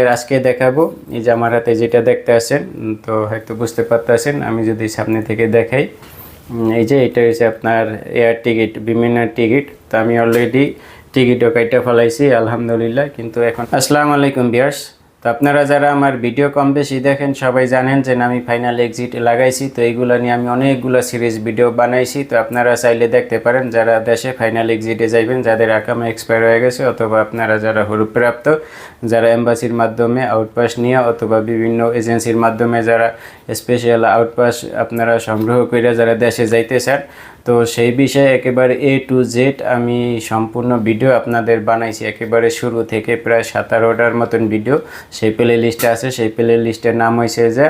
এর আজকে দেখাবো। এই যে আমার হাতে যেটা দেখতে আসেন তো হয়তো বুঝতে পারতেছেন, আমি যদি সামনে থেকে দেখাই। এই যে এটা হচ্ছে আপনার এয়ার টিকিট বিভিন্ন টিকিট তো আমি অলরেডি টিকিটও কাইটা ফেলাইছি, আলহামদুলিল্লাহ। কিন্তু এখন আসসালামু আলাইকুম বিয়ার্স তো আপনারা যারা আমার ভিডিও কম বেশি দেখেন, সবাই জানেন যে আমি ফাইনাল এক্সিট লাগাইছি। তো এইগুলো নিয়ে আমি অনেকগুলো সিরিজ ভিডিও বানাইছি। তো আপনারা চাইলে দেখতে পারেন, যারা দেশে ফাইনাল এক্সিটে যাইবেন, যাদের আকামে এক্সপায়ার হয়ে গেছে, অথবা আপনারা যারা হরুপ্রাপ্ত, যারা এম্বাসির মাধ্যমে আউটপাস নিয়ে, অথবা বিভিন্ন এজেন্সির মাধ্যমে যারা স্পেশাল আউটপাস আপনারা সংগ্রহ করে যারা দেশে যাইতে চান, তো সেই বিষয়ে একেবারে এ টু জেড আমি সম্পূর্ণ ভিডিও আপনাদের বানাইছি। একেবারে শুরু থেকে প্রায় সাতারোটার মতন ভিডিও সেই প্লে লিস্টে আছে। সেই প্লে লিস্টের নাম হয়েছে যে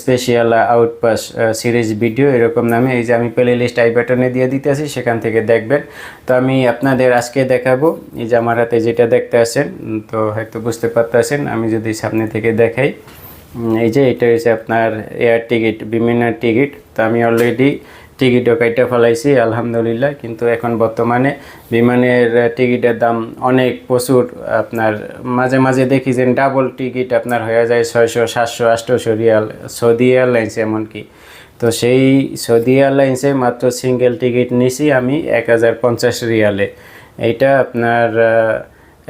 স্পেশাল আউটপাস সিরিজ ভিডিও এরকম নামে। এই যে আমি প্লে লিস্ট আই বাটনে দিয়ে দিতেছি সেখান থেকে দেখবেন। তো আমি আপনাদের আজকে দেখাবো এই যে আমার হাতে যেটা দেখতে উম, তো হয়তো বুঝতে পারতেছেন আমি যদি সামনে থেকে দেখাই। এই যে এটা হচ্ছে আপনার এয়ার টিকিট বিভিন্ন টিকিট তো আমি অলরেডি টিকিটও কাইটা ফেলাইছি, আলহামদুলিল্লাহ। কিন্তু এখন বর্তমানে বিমানের টিকিটের দাম অনেক প্রচুর। আপনার মাঝে মাঝে দেখি যে ডাবল টিকিট আপনার হয়ে যায় ছয়শো, সাতশো আটশোশো রিয়াল, সৌদি এয়ারলাইন্স এমনকি। তো সেই সৌদি এয়ারলাইন্সে মাত্র সিঙ্গেল টিকিট নিছি আমি এক হাজার পঞ্চাশ রিয়ালে। এইটা আপনার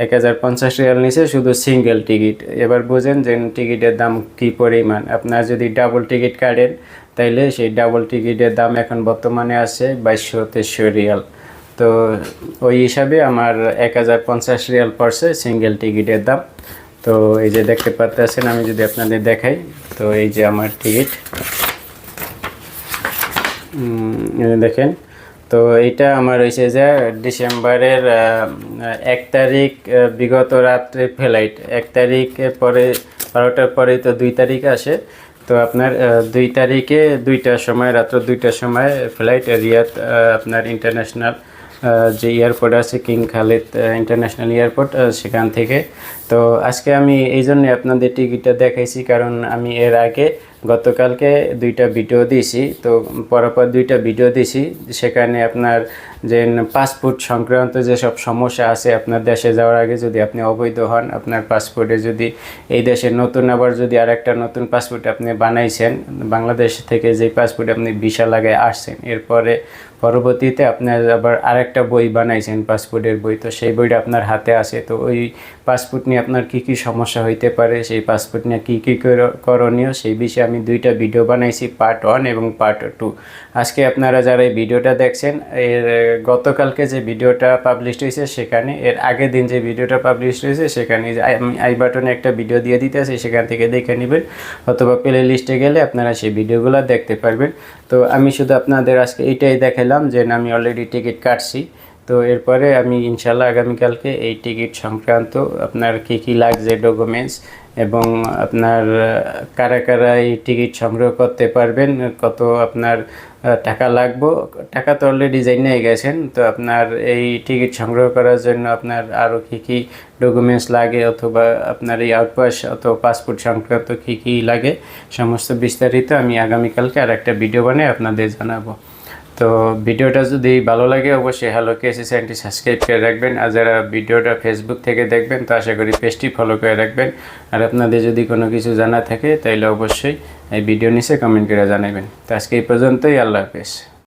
এক হাজার পঞ্চাশ রিয়াল নিচে শুধু সিঙ্গেল টিকিট এবার বোঝেন যে টিকিটের দাম কী পরিমাণ। আপনার যদি ডাবল টিকিট কাটেন, তাইলে সেই ডাবল টিকিটের দাম এখন বর্তমানে আছে বাইশশো তেইশশো রিয়াল। তো ওই হিসাবে আমার এক হাজার পঞ্চাশ রিয়াল পড়ছে সিঙ্গেল টিকিটের দাম। তো এই যে দেখতে পারতেছেন, আমি যদি আপনাদের দেখাই, তো এই যে আমার টিকিট দেখেন তো এইটা আমার হয়েছে যে ডিসেম্বরের এক তারিখ বিগত রাত্রে ফ্লাইট এক তারিখের পরে, বারোটার পরে তো দুই তারিখ আসে। তো আপনার দুই তারিখে দুইটার সময়, রাত্র দুইটার সময় ফ্লাইট রিয়াদ আপনার ইন্টারন্যাশনাল যে এয়ারপোর্ট আছে কিং খালিদ ইন্টারন্যাশনাল এয়ারপোর্ট সেখান থেকে। তো আজকে আমি এই জন্যে আপনাদের টিকিটটা দেখাইছি, কারণ আমি এর আগে গতকালকে দুইটা ভিডিও দিয়েছি, তো পরপর দুইটা ভিডিও দিয়েছি। সেখানে আপনার যে পাসপোর্ট সংক্রান্ত যেসব সমস্যা আছে আপনার দেশে যাওয়ার আগে যদি আপনি অবৈধ হন, আপনার পাসপোর্টে যদি এই দেশে নতুন আবার যদি আরেকটা নতুন পাসপোর্ট আপনি বানাইছেন, বাংলাদেশ থেকে যে পাসপোর্ট আপনি ভিসা লাগায় আসছেন, এরপরে পরবর্তীতে আপনার আবার আরেকটা বই বানাইছেন পাসপোর্টের বই, তো সেই বইটা আপনার হাতে আছে। তো ওই পাসপোর্ট নিয়ে আপনার কি কি সমস্যা হইতে পারে, সেই পাসপোর্ট নিয়ে কী কী করণীয়, সেই বিষয়ে আমি দুইটা ভিডিও বানাইছি পার্ট ওয়ান এবং পার্ট টু আজকে আপনারা যারা এই ভিডিওটা দেখছেন, এর গতকালকে যে ভিডিওটা পাবলিশ হয়েছে সেখানে, এর আগের দিন যে ভিডিওটা পাবলিশ হয়েছে সেখানে আমি আই বাটনে একটা ভিডিও দিয়ে দিতেছি সেখান থেকে দেখে নেবেন। অথবা প্লে লিস্টে গেলে আপনারা সেই ভিডিওগুলো দেখতে পারবেন। তো আমি শুধু আপনাদের আজকে এইটাই দেখালাম, যে আমি অলরেডি টিকিট কাটছি। তো এরপরে আমি ইনশাল্লাহ আগামীকালকে এই টিকিট সংক্রান্ত আপনার কী কী লাগছে ডকুমেন্টস এবং আপনার কারা কারা এই টিকিট সংগ্রহ করতে পারবেন, কত আপনার টাকা লাগবো। টাকা তো অলরেডি জেনে গেছেন, তো আপনার এই টিকিট সংগ্রহ করার জন্য আপনার আরও কী কী ডকুমেন্টস লাগে, অথবা আপনার এই আউটপাস অথবা পাসপোর্ট সংক্রান্ত কী কী লাগে, সমস্ত বিস্তারিত আমি আগামীকালকে আর একটা ভিডিও বানিয়ে আপনাদের জানাব। তো ভিডিওটা যদি ভালো লাগে, অবশ্যই হ্যালো কেসি চ্যানেলটি সাবস্ক্রাইব করে রাখবেন। আর যারা ভিডিওটা ফেসবুক থেকে দেখবেন, তো আশা করি পেজটি ফলো করে রাখবেন। আর আপনাদের যদি কোনো কিছু জানা থাকে তাহলে অবশ্যই এই ভিডিও নিচে কমেন্ট করে জানাবেন। তো আজকে এই পর্যন্তই, আল্লাহ হাফেজ।